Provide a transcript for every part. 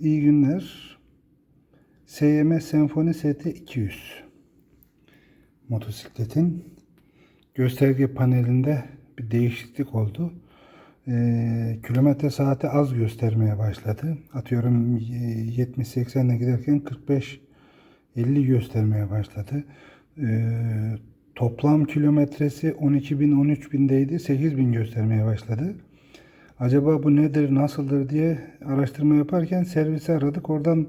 İyi günler. SYM Senfoni ST 200 motosikletin gösterge panelinde bir değişiklik oldu. Ee, kilometre saati az göstermeye başladı. Atıyorum e, 70-80 ile giderken 45-50 göstermeye başladı. Ee, toplam kilometresi 12 bin 13 bindeydi. 8 bin göstermeye başladı. Acaba bu nedir, nasıldır diye araştırma yaparken servisi aradık. Oradan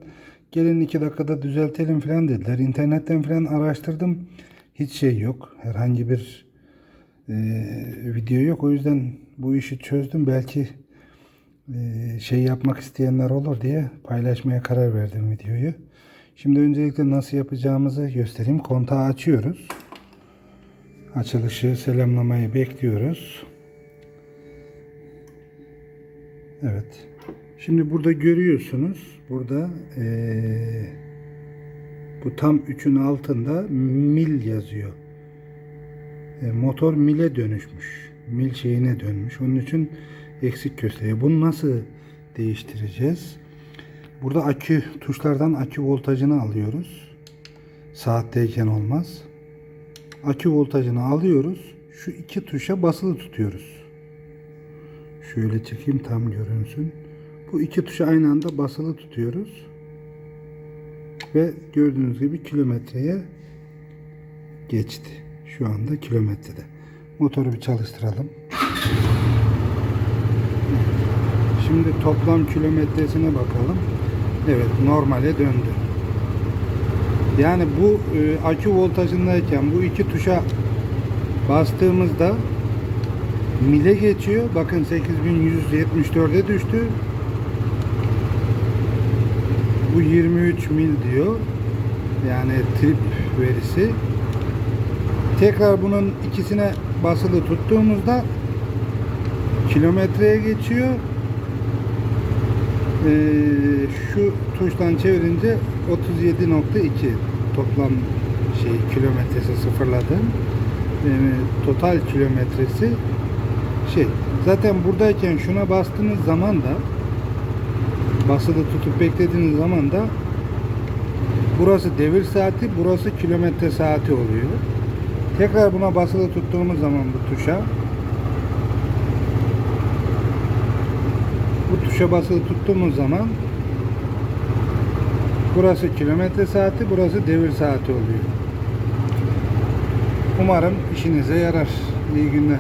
gelin iki dakikada düzeltelim falan dediler. İnternetten falan araştırdım. Hiç şey yok. Herhangi bir e, video yok. O yüzden bu işi çözdüm. Belki e, şey yapmak isteyenler olur diye paylaşmaya karar verdim videoyu. Şimdi öncelikle nasıl yapacağımızı göstereyim. Kontağı açıyoruz. Açılışı selamlamayı bekliyoruz. Evet. Şimdi burada görüyorsunuz. Burada eee, bu tam 3'ün altında mil yazıyor. E, motor mile dönüşmüş. Mil şeyine dönmüş. Onun için eksik gösteriyor. Bunu nasıl değiştireceğiz? Burada akü tuşlardan akü voltajını alıyoruz. Saatteyken olmaz. Akü voltajını alıyoruz. Şu iki tuşa basılı tutuyoruz. Şöyle çekeyim tam görünsün. Bu iki tuşa aynı anda basılı tutuyoruz. Ve gördüğünüz gibi kilometreye geçti. Şu anda kilometrede. Motoru bir çalıştıralım. Şimdi toplam kilometresine bakalım. Evet normale döndü. Yani bu e, akü voltajındayken bu iki tuşa bastığımızda mile geçiyor. Bakın 8174'e düştü. Bu 23 mil diyor. Yani trip verisi. Tekrar bunun ikisine basılı tuttuğumuzda kilometreye geçiyor. Ee, şu tuştan çevirince 37.2 toplam şey kilometresi sıfırladım. Ee, total kilometresi şey zaten buradayken şuna bastığınız zaman da basılı tutup beklediğiniz zaman da burası devir saati burası kilometre saati oluyor. Tekrar buna basılı tuttuğumuz zaman bu tuşa bu tuşa basılı tuttuğumuz zaman burası kilometre saati burası devir saati oluyor. Umarım işinize yarar. İyi günler.